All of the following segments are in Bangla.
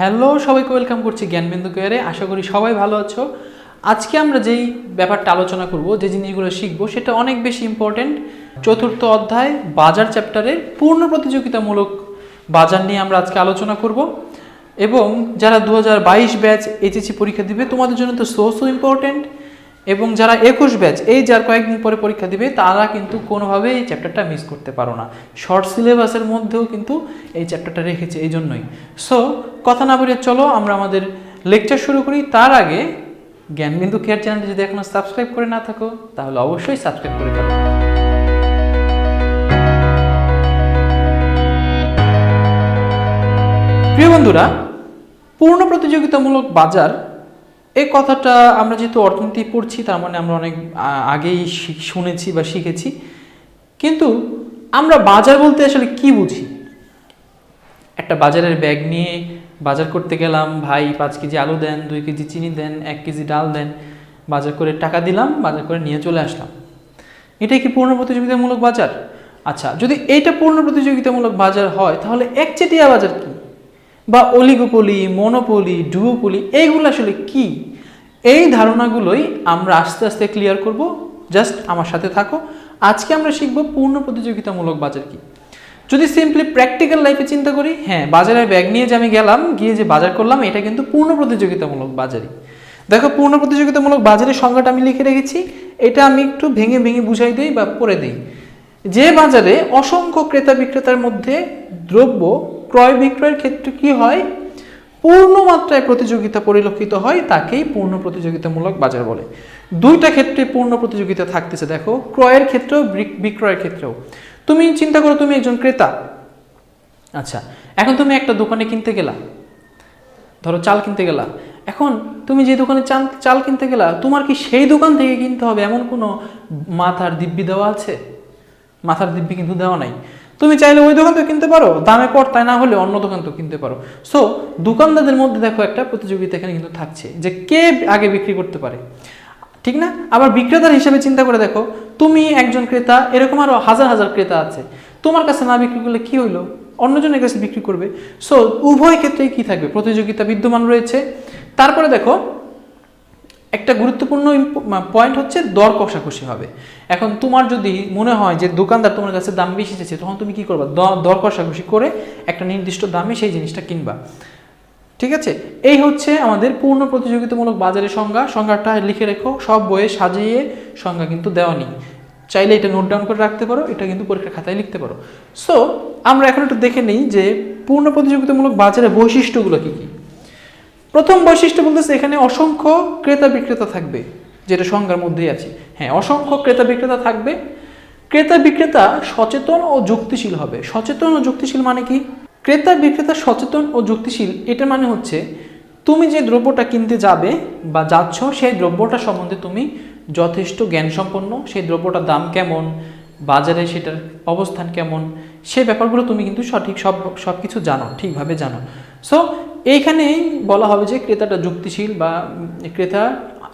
হ্যালো, সবাইকে ওয়েলকাম করছি জ্ঞানবিন্দু কেয়ারে। আশা করি সবাই ভালো আছো। আজকে আমরা যেই ব্যাপারটা আলোচনা করব, যে জিনিসগুলো শিখব, সেটা অনেক বেশি ইম্পর্টেন্ট চতুর্থ অধ্যায়, বাজার চ্যাপ্টারের পূর্ণ প্রতিযোগিতামূলক বাজার নিয়ে আমরা আজকে আলোচনা করব। এবং যারা দু হাজার বাইশ ব্যাচ এইচএসি পরীক্ষা দিবে, তোমাদের জন্য তো সো সো ইম্পর্টেন্ট এবং যারা একুশ ব্যাচ, এই যার কয়েকদিন পরে পরীক্ষা দিবে, তারা কিন্তু কোনোভাবে এই চ্যাপ্টারটা মিস করতে পারো না। শর্ট সিলেবাসের মধ্যেও কিন্তু এই চ্যাপ্টারটা রেখেছে এই জন্যই সো কথা না বলে চলো, আমরা আমাদের লেকচার শুরু করি। তার আগে জ্ঞানবিন্দু কেয়ার চ্যানেলটি যদি এখনও সাবস্ক্রাইব করে না থাকো, তাহলে অবশ্যই সাবস্ক্রাইব করে থাকো। প্রিয় বন্ধুরা, পূর্ণ প্রতিযোগিতামূলক বাজার এই কথাটা আমরা যেহেতু অর্থনীতি পড়ছি, তার মানে আমরা অনেক আগেই শুনেছি বা শিখেছি। কিন্তু আমরা বাজার বলতে আসলে কি বুঝি? একটা বাজারের ব্যাগ নিয়ে বাজার করতে গেলাম, ভাই পাঁচ কেজি আলু দেন, দুই কেজি চিনি দেন, এক কেজি ডাল দেন, বাজার করে টাকা দিলাম, বাজার করে নিয়ে চলে আসলাম। এটাই কি পূর্ণ প্রতিযোগিতামূলক বাজার? আচ্ছা যদি এইটা পূর্ণ প্রতিযোগিতামূলক বাজার হয়, তাহলে একচেটিয়া বাজার কি? বা অলিগোপলি, মনোপলি ডুওপলি এইগুলো আসলে কি? এই ধারণাগুলোই আমরা আস্তে আস্তে ক্লিয়ার করব। জাস্ট আমার সাথে থাকো। আজকে আমরা শিখব পূর্ণ প্রতিযোগিতামূলক বাজার কি। যদি সিম্পলি প্র্যাকটিক্যাল লাইফে চিন্তা করি হ্যাঁ বাজারের ব্যাগ নিয়ে যে আমি গেলাম, গিয়ে যে বাজার করলাম, এটা কিন্তু পূর্ণ প্রতিযোগিতামূলক বাজারই। দেখো, পূর্ণ প্রতিযোগিতামূলক বাজারের সংজ্ঞাটা আমি লিখে রেখেছি। এটা আমি একটু ভেঙে ভেঙে বুঝাই দিই বা পড়ে দিই। যে বাজারে অসংখ্য ক্রেতা বিক্রেতার মধ্যে দ্রব্য ক্রয় বিক্রয়ের ক্ষেত্রে কি হয়? পূর্ণ মাত্রায় প্রতিযোগিতা পরিলক্ষিত হয়, তাকেই পূর্ণ প্রতিযোগিতামূলক বাজার বলে। দুইটা ক্ষেত্রে পূর্ণ প্রতিযোগিতা থাকতেছে, দেখো। ক্রয়ের ক্ষেত্রেও বিক্রয়ের ক্ষেত্রেও। তুমি চিন্তা করো, তুমি একজন ক্রেতা। আচ্ছা এখন তুমি একটা দোকানে কিনতে গেলা। ধরো, চাল কিনতে গেলা। এখন তুমি যে দোকানে চাল চাল কিনতে গেলা, তোমার কি সেই দোকান থেকে কিনতে হবে? এমন কোনো মাথার দিব্যি দেওয়া আছে? মাথার দিব্যি কিন্তু দেওয়া নাই। তুমি চাইলে ওই দোকান থেকে কিনতে পারো, দামে পর তাই না হলে অন্য দোকান তো কিনতে পারো। সো দোকানদারদের মধ্যে দেখো একটা প্রতিযোগিতা এখানে কিন্তু থাকছে, যে কে আগে বিক্রি করতে পারে। ঠিক না? আবার বিক্রেতার হিসেবে চিন্তা করে দেখো, তুমি একজন ক্রেতা, এরকম আরও হাজার হাজার ক্রেতা আছে। তোমার কাছে না বিক্রি করলে কি হইল? অন্যজনের কাছে বিক্রি করবে। সো উভয় ক্ষেত্রেই কি থাকবে? প্রতিযোগিতা বিদ্যমান রয়েছে। তারপরে দেখো একটা গুরুত্বপূর্ণ পয়েন্ট হচ্ছে দর কষাকষি হবে। এখন তোমার যদি মনে হয় যে দোকানদার তোমার কাছে দাম বেশি চেয়েছে, তখন তুমি কি করবা? দর কষাকষি করে একটা নির্দিষ্ট দামে সেই জিনিসটা কিনবা। ঠিক আছে? এই হচ্ছে আমাদের পূর্ণ প্রতিযোগিতামূলক বাজারের সংজ্ঞা। সংজ্ঞাটা লিখে রেখো, সব বইয়ে সাজিয়ে সংজ্ঞা কিন্তু দেওয়া নেই। চাইলে এটা নোট ডাউন করে রাখতে পারো, এটা কিন্তু পরীক্ষার খাতায় লিখতে পারো। সো আমরা এখন একটু দেখে নিই যে পূর্ণ প্রতিযোগিতামূলক বাজারের বৈশিষ্ট্যগুলো কী কী। প্রথম বৈশিষ্ট্য বলতেছে এখানে অসংখ্য ক্রেতা বিক্রেতা থাকবে, যেটা সংজ্ঞার মধ্যেই আছে। হ্যাঁ অসংখ্য ক্রেতা বিক্রেতা থাকবে। ক্রেতা বিক্রেতা সচেতন ও যুক্তিশীল হবে। সচেতন ও যুক্তিশীল মানে কি? ক্রেতা বিক্রেতা সচেতন ও যুক্তিশীল, এটা মানে হচ্ছে তুমি যে দ্রব্যটা কিনতে যাবে বা যাচ্ছ, সেই দ্রব্যটা সম্বন্ধে তুমি যথেষ্ট জ্ঞান সম্পন্ন সেই দ্রব্যটার দাম কেমন, বাজারে সেটার অবস্থান কেমন, সে ব্যাপারগুলো তুমি কিন্তু সঠিক সব সব কিছু জানো, ঠিকভাবে জানো। সো এইখানেই বলা হবে যে ক্রেতাটা যুক্তিশীল বা ক্রেতা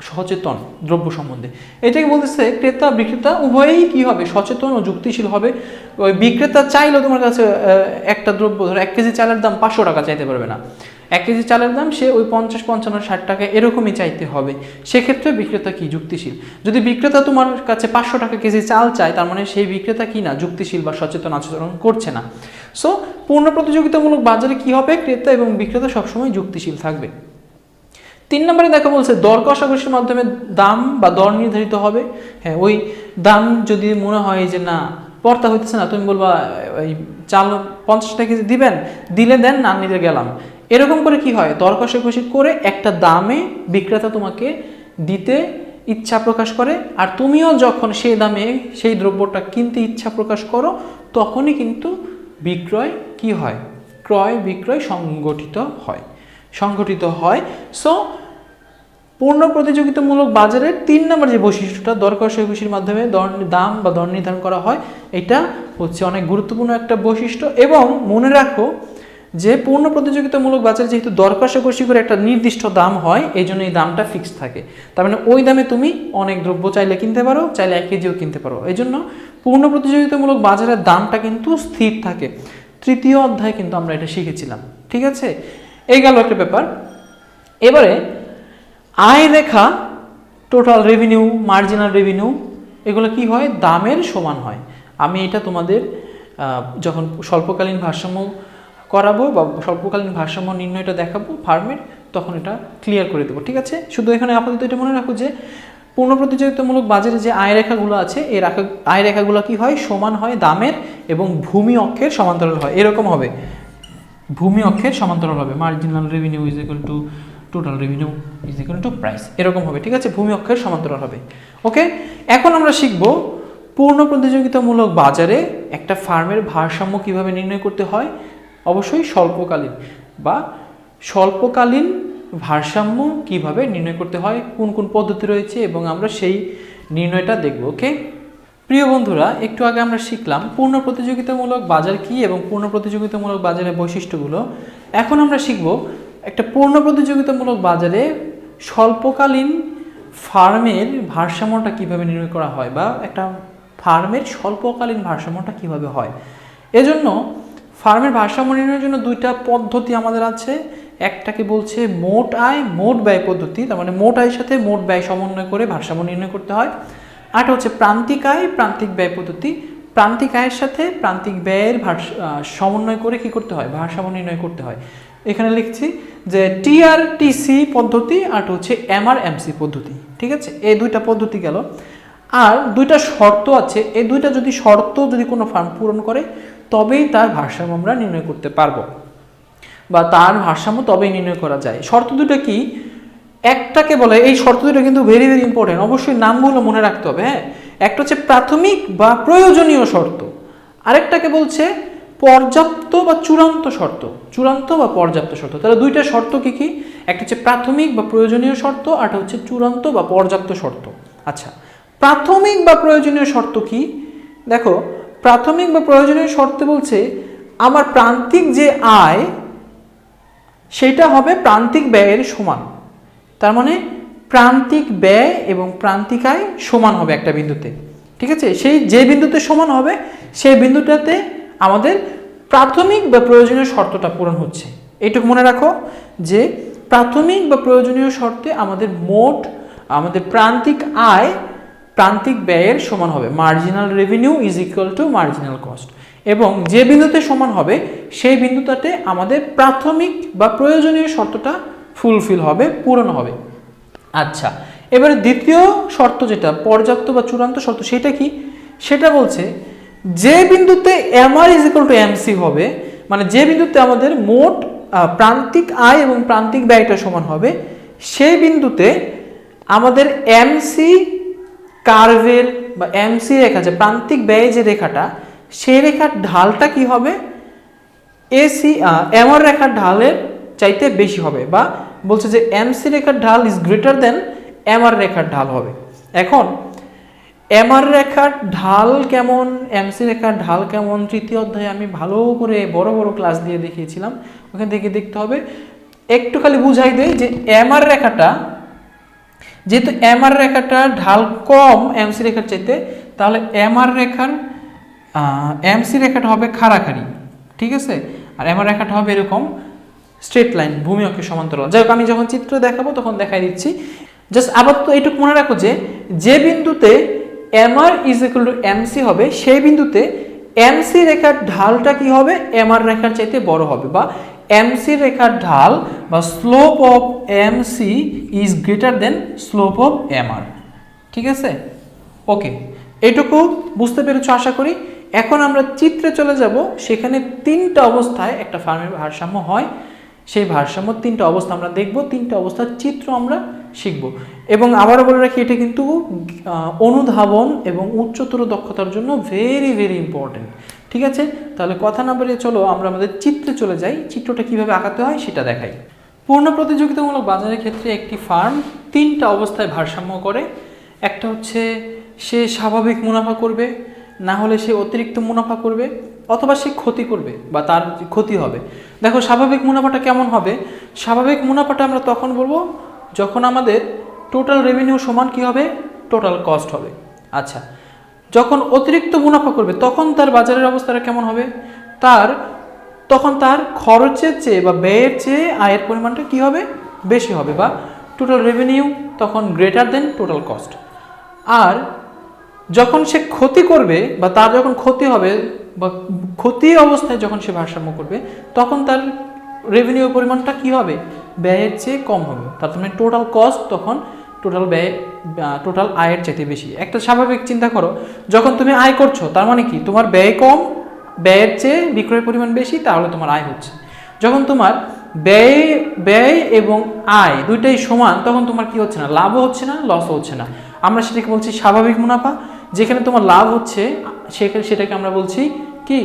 সচেতন দ্রব্য সম্বন্ধে। এটাকে বলতেছে ক্রেতা, বিক্রেতা, উভয়েই কি হবে? সচেতন ও যুক্তিশীল হবে। ওই বিক্রেতা চাইলেও তোমার কাছে একটা দ্রব্য, ধরো এক কেজি চালের দাম পাঁচশো টাকা চাইতে পারবে না। এক কেজি চালের দাম সে ওই পঞ্চাশ, পঞ্চান্ন, ষাট টাকা এরকমই চাইতে হবে। সেক্ষেত্রে বিক্রেতা কি? যুক্তিশীল। যদি বিক্রেতা তোমার কাছে পাঁচশো টাকা কেজি চাল চায়, তার মানে সেই বিক্রেতা কি না? যুক্তিশীল বা সচেতন আচরণ করছে না। সো পূর্ণ প্রতিযোগিতামূলক বাজারে কি হবে? ক্রেতা এবং বিক্রেতা সবসময় যুক্তিশীল থাকবে। তিন নম্বরে দেখা বলছে, দর কষাকষির মাধ্যমে দাম বা দর নির্ধারিত হবে। হ্যাঁ ওই দাম যদি মনে হয় যে না পর্তা হইতেছে না, তুমি বলবা, ওই চাল পঞ্চাশ টাকা কেজি দিবেন, দিলে দেন, না নিতে গেলাম। এরকম করে কি হয়? দর কষাকষি করে একটা দামে বিক্রেতা তোমাকে দিতে ইচ্ছা প্রকাশ করে, আর তুমিও যখন সেই দামে সেই দ্রব্যটা কিনতে ইচ্ছা প্রকাশ করো, তখনই কিন্তু বিক্রয় কি হয়? ক্রয় বিক্রয় সংগঠিত হয়। সংগঠিত হয়। সো পূর্ণ প্রতিযোগিতামূলক বাজারের তিন নম্বর যে বৈশিষ্ট্যটা দর কষাকষির মাধ্যমে দর, দাম বা দর নির্ধারণ করা হয়, এটা হচ্ছে অনেক গুরুত্বপূর্ণ একটা বৈশিষ্ট্য। এবং মনে রাখো যে পূর্ণ প্রতিযোগিতামূলক বাজারে যেহেতু দর করে একটা নির্দিষ্ট দাম হয়, এই জন্য এই দামটা ফিক্সড থাকে। তার মানে ওই দামে তুমি অনেক দ্রব্য চাইলে কিনতে পারো, চাইলে এক কেজিও কিনতে পারো। এই জন্য পূর্ণ প্রতিযোগিতামূলক বাজারের দামটা কিন্তু স্থির থাকে। তৃতীয় অধ্যায় কিন্তু আমরা এটা শিখেছিলাম, ঠিক আছে? এই গেল একটা ব্যাপার। এবারে আয় রেখা টোটাল রেভিনিউ মার্জিনাল রেভিনিউ এগুলো কি হয়? দামের সমান হয়। আমি এটা তোমাদের যখন স্বল্পকালীন ভারসাম্য করাবো বা স্বল্পকালীন ভারসাম্য নির্ণয়টা দেখাবো ফার্মের, তখন এটা ক্লিয়ার করে দেবো, ঠিক আছে? শুধু এখানে আপাতত এটা মনে রাখো যে পূর্ণ প্রতিযোগিতামূলক বাজারে যে আয় রেখাগুলো আছে এই রেখা, আয় রেখাগুলো কি হয়? সমান হয় দামের এবং ভূমি অক্ষের সমান্তরাল হয়, এরকম হবে। ভূমি অক্ষের সমান্তরাল হবে marginal revenue is equal to total revenue is equal to price এরকম হবে, ঠিক আছে? ভূমি অক্ষের সমান্তরাল হবে ওকে এখন আমরা শিখব পূর্ণ প্রতিযোগিতামূলক বাজারে একটা ফার্মের ভারসাম্য কীভাবে নির্ণয় করতে হয় অবশ্যই স্বল্পকালীন বা স্বল্পকালীন ভারসাম্য কীভাবে নির্ণয় করতে হয়, কোন কোন পদ্ধতি রয়েছে এবং আমরা সেই নির্ণয়টা দেখব, ওকে? প্রিয় বন্ধুরা, একটু আগে আমরা শিখলাম পূর্ণ প্রতিযোগিতামূলক বাজার কি এবং পূর্ণ প্রতিযোগিতামূলক বাজারের বৈশিষ্ট্যগুলো। এখন আমরা শিখব একটা পূর্ণ প্রতিযোগিতামূলক বাজারে স্বল্পকালীন ফার্মের ভারসাম্যটা কীভাবে নির্ণয় করা হয় বা একটা ফার্মের স্বল্পকালীন ভারসাম্যটা কীভাবে হয়। এজন্য ফার্মের ভারসাম্য নির্ণয়ের জন্য দুইটা পদ্ধতি আমাদের আছে। একটাকে বলছে মোট আয়, মোট ব্যয় পদ্ধতি, তার মানে মোট আয়ের সাথে মোট ব্যয় সমন্বয় করে ভারসাম্য নির্ণয় করতে হয়। আরটা হচ্ছে প্রান্তিক আয়, প্রান্তিক ব্যয় পদ্ধতি। প্রান্তিক আয়ের সাথে প্রান্তিক ব্যয়ের ভারস- সমন্বয় করে কি করতে হয়? ভারসাম্য নির্ণয় করতে হয়। এখানে লিখছি যে টিআরটিসি পদ্ধতি আর হচ্ছে এমআরএমসি পদ্ধতি, ঠিক আছে? এই দুইটা পদ্ধতি গেল। আর দুইটা শর্ত আছে। এই দুইটা যদি শর্ত যদি কোনো ফার্ম পূরণ করে তবেই তার ভারসাম্য আমরা নির্ণয় করতে পারব। বা তার ভারসাম্য তবেই নির্ণয় করা যায়। শর্ত দুটো কি? একটাকে বলে, এই শর্ত দুটো কিন্তু ভেরি ভেরি ইম্পর্টেন্ট অবশ্যই নামগুলো মনে রাখতে হবে হ্যাঁ? একটা হচ্ছে প্রাথমিক বা প্রয়োজনীয় শর্ত। আরেকটাকে বলছে পর্যাপ্ত বা চূড়ান্ত শর্ত। চূড়ান্ত বা পর্যাপ্ত শর্ত। তাহলে দুইটা শর্ত কী কী? একটা হচ্ছে প্রাথমিক বা প্রয়োজনীয় শর্ত আরটা হচ্ছে চূড়ান্ত বা পর্যাপ্ত শর্ত। আচ্ছা প্রাথমিক বা প্রয়োজনীয় শর্ত কি? দেখো প্রাথমিক বা প্রয়োজনীয় শর্তে বলছে, আমার প্রান্তিক যে আয়, সেটা হবে প্রান্তিক ব্যয়ের সমান। তার মানে প্রান্তিক ব্যয় এবং প্রান্তিক আয় সমান হবে একটা বিন্দুতে। ঠিক আছে? সেই যে বিন্দুতে সমান হবে, সেই বিন্দুটাতে আমাদের প্রাথমিক বা প্রয়োজনীয় শর্তটা পূরণ হচ্ছে। এইটুকু মনে রাখো যে প্রাথমিক বা প্রয়োজনীয় শর্তে আমাদের মোট, আমাদের প্রান্তিক আয় প্রান্তিক ব্যয়ের সমান হবে। Marginal revenue is equal to marginal cost এবং যে বিন্দুতে সমান হবে, সেই বিন্দুটাতে আমাদের প্রাথমিক বা প্রয়োজনীয় শর্তটা ফুলফিল হবে, পূরণ হবে। আচ্ছা এবারে দ্বিতীয় শর্ত যেটা, পর্যাপ্ত বা চূড়ান্ত শর্ত, সেটা কি? সেটা বলছে, যে বিন্দুতে MR is equal to MC হবে মানে যে বিন্দুতে আমাদের মোট প্রান্তিক আয় এবং প্রান্তিক ব্যয়টা সমান হবে, সেই বিন্দুতে আমাদের এমসি কার্ভের বা এমসি রেখা, যে প্রান্তিক ব্যয় যে রেখাটা, সেই রেখার ঢালটা কি হবে? এসি এমআর রেখার ঢালের চাইতে বেশি হবে বা বলছে যে এমসি রেখার ঢাল ইজ গ্রেটার দেন এমআর রেখার ঢাল হবে। এখন, এমআর রেখার ঢাল কেমন? এমসি রেখার ঢাল কেমন? তৃতীয় অধ্যায়ে আমি ভালো করে বড় বড় ক্লাস দিয়ে দেখিয়েছিলাম। ওখান থেকে দেখতে হবে। একটু খালি বুঝাই দেয় যে এমআর রেখাটা যেহেতু এমআর রেখাটা ঢাল কম এমসি রেখার চাইতে, তাহলে এমআর রেখার এমসি রেখাটা হবে খাড়াখাড়ি, ঠিক আছে? আর এমআর রেখাটা হবে এরকম স্ট্রেট লাইন ভূমি অক্ষের সমান্তরাল। যাই হোক, আমি যখন চিত্র দেখাবো তখন দেখাই দিচ্ছি। জাস্ট আবার তো এইটুকু মনে রাখো যে যে বিন্দুতে MR is equal to MC হবে, সেই বিন্দুতে এমসি রেখার ঢালটা কি হবে? এমআর রেখার চাইতে বড় হবে, বা এমসি রেখার ঢাল বা slope of MC is greater than slope of MR ঠিক আছে? ওকে এইটুকু বুঝতে পেরেছ আশা করি? এখন আমরা চিত্রে চলে যাব। সেখানে তিনটা অবস্থায় একটা ফার্মের ভারসাম্য হয়। সেই ভারসাম্য তিনটা অবস্থা আমরা দেখব। তিনটা অবস্থার চিত্র আমরা শিখব। এবং আবারও বলে রাখি, এটা কিন্তু অনুধাবন এবং উচ্চতর দক্ষতার জন্য ভেরি ভেরি ইম্পর্টেন্ট ঠিক আছে? তাহলে কথা না বাড়িয়ে চলো, আমরা আমাদের চিত্রে চলে যাই। চিত্রটা কীভাবে আঁকাতে হয় সেটা দেখাই। পূর্ণ প্রতিযোগিতামূলক বাজারের ক্ষেত্রে একটি ফার্ম তিনটা অবস্থায় ভারসাম্য করে। একটা হচ্ছে, সে স্বাভাবিক মুনাফা করবে, না হলে সে অতিরিক্ত মুনাফা করবে, অথবা সে ক্ষতি করবে, বা তার ক্ষতি হবে। দেখো, স্বাভাবিক মুনাফাটা কেমন হবে? স্বাভাবিক মুনাফাটা আমরা তখন বলব, যখন আমাদের টোটাল রেভিনিউ সমান কি হবে? টোটাল কস্ট হবে। আচ্ছা যখন অতিরিক্ত মুনাফা করবে, তখন তার বাজারের অবস্থাটা কেমন হবে? তার, তখন তার খরচের চেয়ে বা ব্যয়ের চেয়ে আয়ের পরিমাণটা কি হবে? বেশি হবে বা টোটাল রেভিনিউ তখন গ্রেটার দেন টোটাল কস্ট আর যখন সে ক্ষতি করবে বা তার যখন ক্ষতি হবে বা ক্ষতি অবস্থায় যখন সে ভারসাম্য করবে, তখন তার রেভিনিউ পরিমাণটা কি হবে? ব্যয়ের চেয়ে কম হবে। তার মানে টোটাল কস্ট তখন টোটাল ব্যয় টোটাল আয়ের চাইতে বেশি। একটা স্বাভাবিক চিন্তা করো, যখন তুমি আয় করছ, তার মানে কি? তোমার ব্যয় কম, ব্যয়ের চেয়ে বিক্রয়ের পরিমাণ বেশি, তাহলে তোমার আয় হচ্ছে। যখন তোমার ব্যয় ব্যয় এবং আয় দুইটাই সমান, তখন তোমার কি হচ্ছে না? লাভও হচ্ছে না লসও হচ্ছে না। আমরা সেটাকে বলছি স্বাভাবিক মুনাফা। যেখানে তোমার লাভ হচ্ছে, সেখানে সেটাকে আমরা বলছি কি?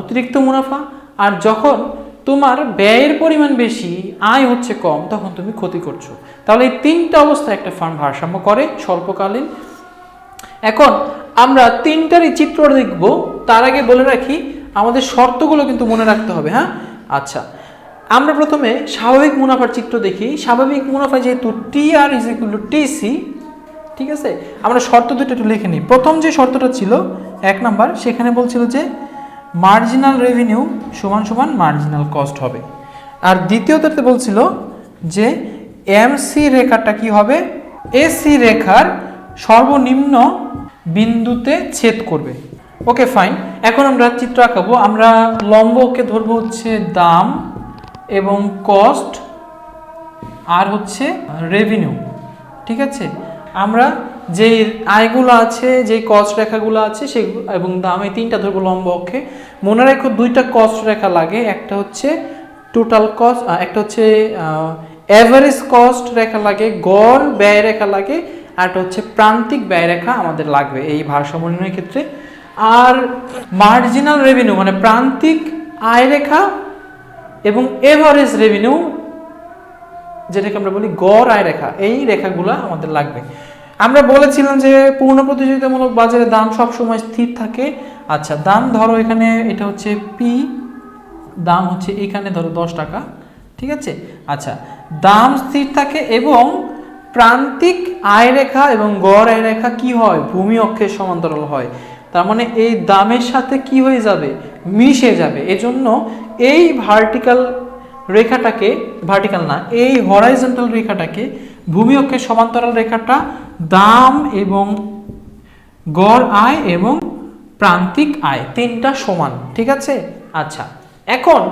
অতিরিক্ত মুনাফা। আর যখন তোমার ব্যয়ের পরিমাণ বেশি, আয় হচ্ছে কম, তখন তুমি ক্ষতি করছ। তাহলে এই তিনটা অবস্থা একটা ফার্ম ভারসাম্য করে স্বল্পকালীন। এখন আমরা তিনটারই চিত্র দেখব, তার আগে বলে রাখি, আমাদের শর্তগুলো কিন্তু মনে রাখতে হবে হ্যাঁ? আচ্ছা আমরা প্রথমে স্বাভাবিক মুনাফার চিত্র দেখি। স্বাভাবিক মুনাফা যেহেতু T R is equal to TC ঠিক আছে? আমরা শর্ত দুটো একটু লিখে নিই। প্রথম যে শর্তটা ছিল, এক নাম্বার, সেখানে বলছিল যে মার্জিনাল রেভিনিউ সমান সমান মার্জিনাল কস্ট হবে। আর দ্বিতীয়টাতে বলছিল যে এমসি রেখাটা কি হবে? এসি রেখার সর্বনিম্ন বিন্দুতে ছেদ করবে। Okay, fine. এখন আমরা চিত্র আঁকাবো। আমরা লম্বকে ধরবো হচ্ছে দাম এবং কস্ট আর হচ্ছে রেভিনিউ ঠিক আছে? আমরা যে আয়গুলো আছে, যে কস্ট রেখাগুলো আছে সেগুলো, এবং দাম এই তিনটা ধরবো লম্ব অক্ষে। মনে রাখো দুইটা কস্ট রেখা লাগে, একটা হচ্ছে টোটাল কস্ট একটা হচ্ছে অ্যাভারেজ কস্ট রেখা লাগে, গড় ব্যয় রেখা লাগে, আর হচ্ছে প্রান্তিক ব্যয় রেখা আমাদের লাগবে এই ভারসাম্য নির্ণয়ের ক্ষেত্রে। আর মার্জিনাল রেভিনিউ মানে প্রান্তিক আয় রেখা এবং এভারেজ রেভিনিউ যেটাকে আমরা বলি গড় আয় রেখা, এই রেখাগুলো আমাদের লাগবে। আমরা বলেছিলাম যে পূর্ণ প্রতিযোগিতামূলক বাজারে দাম সব সময় স্থির থাকে। আচ্ছা দাম ধরো এখানে এটা হচ্ছে পি দাম হচ্ছে এখানে ধরো দশ টাকা, ঠিক আছে? আচ্ছা দাম স্থির থাকে এবং প্রান্তিক আয় রেখা এবং গড় আয় রেখা কি হয়? ভূমি অক্ষের সমান্তরাল হয়। তার মানে এই দামের সাথে কি হয়ে যাবে? মিশে যাবে। এজন্য এই ভার্টিক্যাল রেখাটাকে ভার্টিক্যাল না, এই হরাইজন্টাল রেখাটাকে ভূমি অক্ষের সমান্তরাল রেখাটা দাম এবং গড় আয় এবং প্রান্তিক আয়, তিনটা সমান, ঠিক আছে? আচ্ছা এখন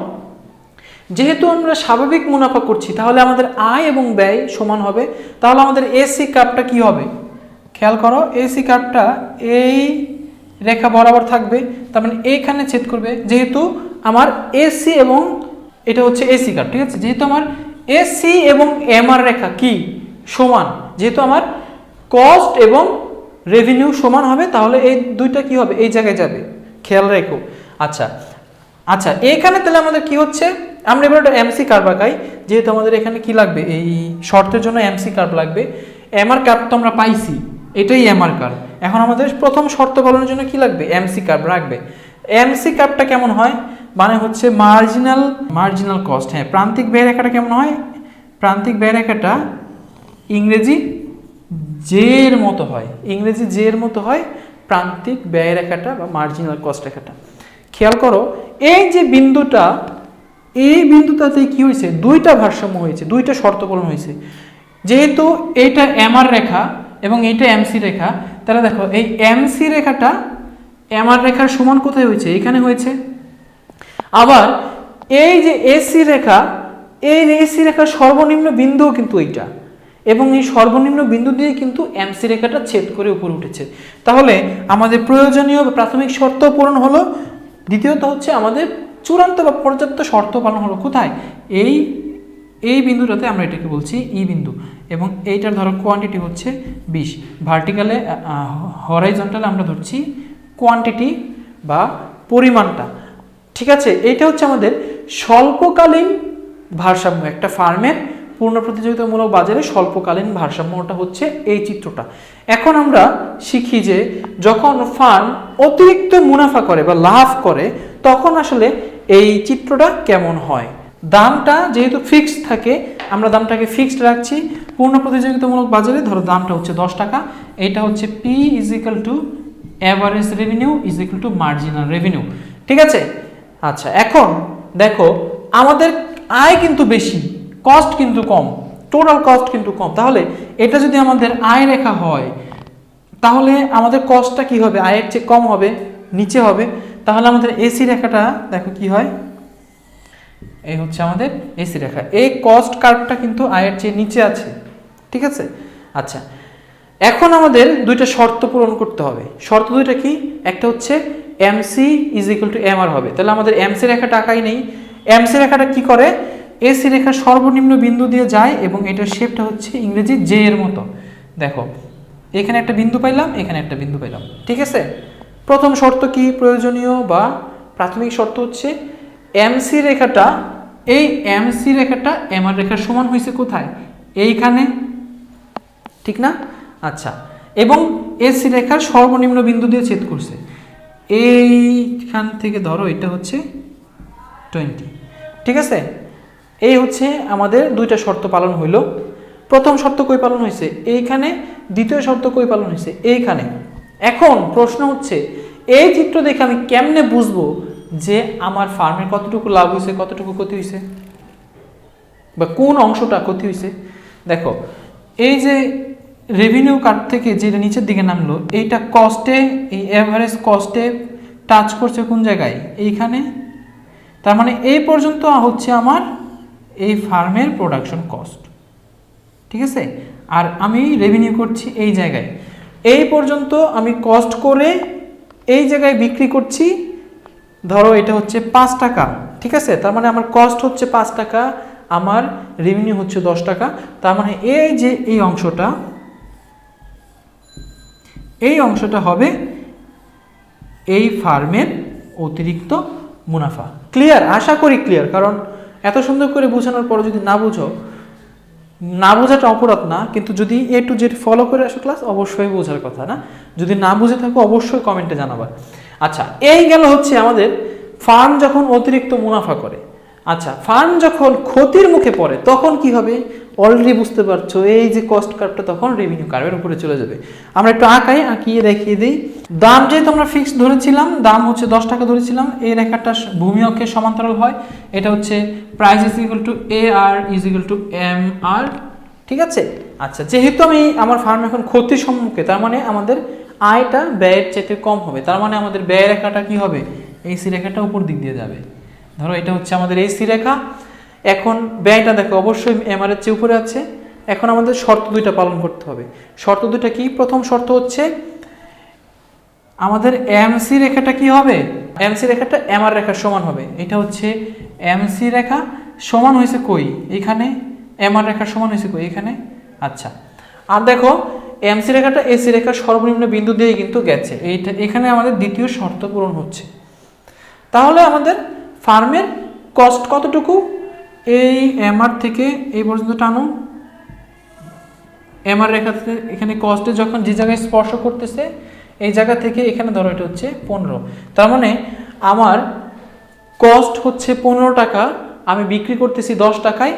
যেহেতু আমরা স্বাভাবিক মুনাফা করছি, তাহলে আমাদের আয় এবং ব্যয় সমান হবে। তাহলে আমাদের এসি কাপটা কি হবে? খেয়াল করো এসি কাপটা এই রেখা বরাবর থাকবে, তার মানে এইখানে ছেদ করবে। যেহেতু আমার এসি এবং এটা হচ্ছে এসি কাপ ঠিক আছে? যেহেতু আমার এসি এবং এমআর রেখা কি? সমান। যেহেতু আমার কস্ট এবং রেভিনিউ সমান হবে, তাহলে এই দুইটা কি হবে? এই জায়গায় যাবে। খেয়াল রেখো। আচ্ছা। আচ্ছা এখানে তাহলে আমাদের কি হচ্ছে? আমরা এবার একটা এমসি কার্ভ আঁকাই। যেহেতু আমাদের এখানে কি লাগবে? এই শর্তের জন্য এমসি কার্ভ লাগবে। এমআর কার্ভ তো আমরা পাইছি। এটাই এমআর কার্ভ এখন আমাদের প্রথম শর্ত পালনের জন্য কি লাগবে? এমসি কার্ভ রাখবে। এমসি কার্ভটা কেমন হয়? মানে হচ্ছে মার্জিনাল মার্জিনাল কস্ট হ্যাঁ প্রান্তিক ব্যয় রেখাটা কেমন হয়? প্রান্তিক ব্যয় রেখাটা ইংরেজি জের মতো হয়। ইংরেজি জের মতো হয়, প্রান্তিক ব্যয় রেখাটা বা মার্জিনাল কস্ট রেখাটা। খেয়াল করো, এই যে বিন্দুটা, এই বিন্দুটাতে কি হয়েছে? দুইটা ভারসাম্য হয়েছে, দুইটা শর্ত পূরণ হয়েছে। যেহেতু এইটা এমআর রেখা এবং এইটা এমসি রেখা, তাহলে দেখো, এই এমসি রেখাটা এমআর রেখার সমান কোথায় হয়েছে? এখানে হয়েছে। আবার, এই যে এসি রেখা, এই এসি রেখার সর্বনিম্ন বিন্দুও কিন্তু এইটা। এবং এই সর্বনিম্ন বিন্দু দিয়ে কিন্তু এমসি রেখাটা ছেদ করে উপরে উঠেছে। তাহলে আমাদের প্রয়োজনীয় প্রাথমিক শর্ত পূরণ হলো, দ্বিতীয়ত হচ্ছে আমাদের চূড়ান্ত বা পর্যাপ্ত শর্ত পালন হলো কোথায়? এই এই বিন্দুটাতে আমরা এটাকে বলছি ই বিন্দু। এবং এইটার ধরো কোয়ান্টিটি হচ্ছে বিশ। ভার্টিক্যালে হরাইজন্টালে আমরা ধরছি কোয়ান্টিটি বা পরিমাণটা। ঠিক আছে? এইটা হচ্ছে আমাদের স্বল্পকালীন ভারসাম্য, একটা ফার্মের পূর্ণ প্রতিযোগিতামূলক বাজারে স্বল্পকালীন ভারসাম্যটা হচ্ছে এই চিত্রটা। এখন আমরা শিখি যে যখন ফার্ম অতিরিক্ত মুনাফা করে বা লাভ করে, তখন আসলে এই চিত্রটা কেমন হয়? দামটা যেহেতু ফিক্সড থাকে, আমরা দামটাকে ফিক্সড রাখছি। পূর্ণ প্রতিযোগিতামূলক বাজারে ধরো দামটা হচ্ছে দশ টাকা, এটা হচ্ছে P is equal to average revenue is equal to marginal revenue ঠিক আছে? আচ্ছা এখন দেখো, আমাদের আয় কিন্তু বেশি। কস্ট কিন্তু কম টোটাল কস্ট কিন্তু কম। তাহলে এটা যদি আমাদের আয় রেখা হয়, তাহলে আমাদের কস্টটা কি হবে? আয়ের চেয়ে কম হবে, নিচে হবে। তাহলে আমাদের এসি রেখাটা, দেখো কি হয়? এই হচ্ছে আমাদের এসি রেখা। এই কস্ট কার্ভটা কিন্তু আয়ের চেয়ে নিচে আছে। ঠিক আছে? আচ্ছা। এখন আমাদের দুইটা শর্ত পূরণ করতে হবে। শর্ত দুইটা কি? একটা হচ্ছে MC is equal to M R হবে। তাহলে আমাদের এমসি রেখাটা আঁকাই নেই। এমসি রেখাটা কি করে? এসি রেখার সর্বনিম্ন বিন্দু দিয়ে যায় এবং এটার শেপটা হচ্ছে ইংরেজি জে এর মতো। দেখো, এখানে একটা বিন্দু পাইলাম, এখানে একটা বিন্দু পাইলাম। ঠিক আছে? প্রথম শর্ত কি প্রয়োজনীয় বা প্রাথমিক শর্ত হচ্ছে এমসি রেখাটা, এই এমসি রেখাটা এমআর রেখার সমান হয়েছে কোথায়? এইখানে। ঠিক না? আচ্ছা। এবং এসি রেখার সর্বনিম্ন বিন্দু দিয়ে ছেদ করছে। এইখান থেকে ধরো এটা হচ্ছে টোয়েন্টি ঠিক আছে? এই হচ্ছে আমাদের দুইটা শর্ত পালন হইল। প্রথম শর্ত কই পালন হয়েছে এইখানে। দ্বিতীয় শর্ত কই পালন হয়েছে এইখানে। এখন প্রশ্ন হচ্ছে, এই চিত্র দেখে আমি কেমনে বুঝব যে আমার ফার্মের কতটুকু লাভ হয়েছে কতটুকু ক্ষতি হয়েছে বা কোন অংশটা ক্ষতি হয়েছে দেখো, এই যে রেভিনিউ কার্ড থেকে যেটা নিচের দিকে নামলো, এইটা কস্টে এই অ্যাভারেজ কস্টে টাচ করছে কোন জায়গায়? এইখানে। তার মানে এই পর্যন্ত হচ্ছে আমার এই ফার্মের প্রোডাকশন কস্ট ঠিক আছে? আর আমি রেভিনিউ করছি এই জায়গায়। এই পর্যন্ত আমি কস্ট করে এই জায়গায় বিক্রি করছি, ধরো এটা হচ্ছে পাঁচ টাকা, ঠিক আছে? তার মানে আমার কস্ট হচ্ছে পাঁচ টাকা, আমার রেভিনিউ হচ্ছে দশ টাকা। তার মানে এই যে এই অংশটা এই অংশটা হবে এই ফার্মের অতিরিক্ত মুনাফা। ক্লিয়ার আশা করি ক্লিয়ার কারণ এত সুন্দর করে বোঝানোর পর যদি না বুঝো, না বোঝাটা অপরাধ না, কিন্তু যদি এ টু জেড ফলো করে আসো ক্লাস অবশ্যই বোঝার কথা না। যদি না বুঝে থাকো, অবশ্যই কমেন্টে জানাবা। আচ্ছা এই গেল হচ্ছে আমাদের ফার্ম যখন অতিরিক্ত মুনাফা করে আচ্ছা ফার্ম যখন ক্ষতির মুখে পড়ে, তখন কি হবে? অলরেডি বুঝতে পারছ, এই যে কস্ট কার্ভটা তখন রেভিনিউ কার্ভের উপরে চলে যাবে। আমরা একটু আঁকাই, আঁকিয়ে দেখিয়ে দিই। দাম যেহেতু আমরা ফিক্স ধরেছিলাম, দাম হচ্ছে দশ টাকা ধরেছিলাম, এই রেখাটা ভূমি অক্ষের সমান্তরাল হয়। এটা হচ্ছে price is equal to A R is equal to M R ঠিক আছে? আচ্ছা যেহেতু আমি আমার ফার্ম এখন ক্ষতির সম্মুখে, তার মানে আমাদের আয়টা ব্যয়ের চাইতে কম হবে। তার মানে আমাদের ব্যয় রেখাটা কি হবে? এই সি রেখাটা উপর দিক দিয়ে যাবে। ধরো, এটা হচ্ছে আমাদের এই সি রেখা। এখন ব্যয়টা দেখো, অবশ্যই এমআর এর চেয়ে উপরে আছে। এখন আমাদের শর্ত দুইটা পালন করতে হবে। শর্ত দুইটা কি? প্রথম শর্ত হচ্ছে আমাদের এমসি রেখাটা কি হবে? এমসি রেখাটা এমআর রেখার সমান হবে। এটা হচ্ছে এমসি রেখা সমান হয়েছে কই? এখানে এমআর রেখার সমান হয়েছে কই? এখানে? আচ্ছা। আর দেখো এমসি রেখাটা এসি রেখার সর্বনিম্ন বিন্দু দিয়ে কিন্তু গেছে। এইটা, এখানে আমাদের দ্বিতীয় শর্ত পূরণ হচ্ছে। তাহলে আমাদের ফার্মের কস্ট কতটুকু? এই এমআর থেকে এই পর্যন্ত টানো এমআর রেখা থেকে এখানে কস্টে যখন যে জায়গায় স্পর্শ করতেছে এই জায়গা থেকে এখানে ধরো এটা হচ্ছে পনেরো। তার মানে আমার কস্ট হচ্ছে পনেরো টাকা, আমি বিক্রি করতেছি দশ টাকায়,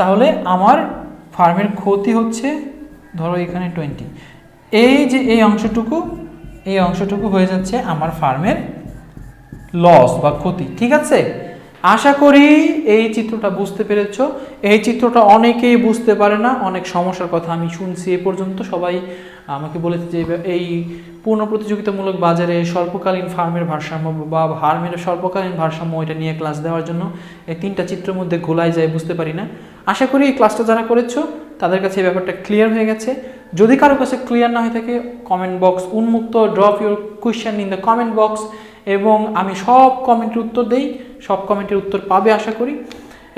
তাহলে আমার ফার্মের ক্ষতি হচ্ছে ধরো এখানে টোয়েন্টি এই যে এই অংশটুকু এই অংশটুকু হয়ে যাচ্ছে আমার ফার্মের লস বা ক্ষতি, ঠিক আছে? আশা করি এই চিত্রটা বুঝতে পেরেছ। এই চিত্রটা অনেকেই বুঝতে পারে না, অনেক সমস্যার কথা আমি শুনছি এ পর্যন্ত, সবাই আমাকে বলেছে যে এই পূর্ণ প্রতিযোগিতামূলক বাজারে স্বল্পকালীন ফার্মের ভারসাম্য বা ফার্মের স্বল্পকালীন ভারসাম্য এটা নিয়ে ক্লাস দেওয়ার জন্য এই তিনটা চিত্রের মধ্যে গোলাই যায়, বুঝতে পারি না। আশা করি এই ক্লাসটা যারা করেছ, তাদের কাছে এই ব্যাপারটা ক্লিয়ার হয়ে গেছে। যদি কারও কাছে ক্লিয়ার না হয়ে থাকে কমেন্ট বক্স উন্মুক্ত drop your question in the comment box এবং আমি সব কমেন্টের উত্তর দেই, সব কমেন্টের উত্তর পাবে আশা করি।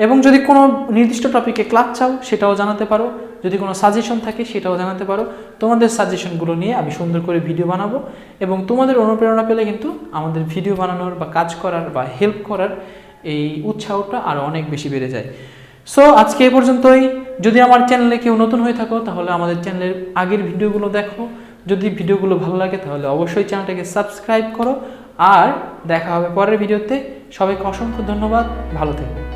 এবং যদি কোনো নির্দিষ্ট টপিকে ক্লাস চাও, সেটাও জানাতে পারো। যদি কোনো সাজেশন থাকে, সেটাও জানাতে পারো। তোমাদের সাজেশনগুলো নিয়ে আমি সুন্দর করে ভিডিও বানাবো এবং তোমাদের অনুপ্রেরণা পেলে কিন্তু আমাদের ভিডিও বানানোর বা কাজ করার বা হেল্প করার এই উৎসাহটা আরও অনেক বেশি বেড়ে যায়। সো আজকে এ পর্যন্তই। যদি আমার চ্যানেলে কেউ নতুন হয়ে থাকো, তাহলে আমাদের চ্যানেলের আগের ভিডিওগুলো দেখো। যদি ভিডিওগুলো ভালো লাগে, তাহলে অবশ্যই চ্যানেলটাকে সাবস্ক্রাইব করো। আর দেখা হবে পরের ভিডিওতে সবাইকে অসংখ্য ধন্যবাদ। ভালো থেকো।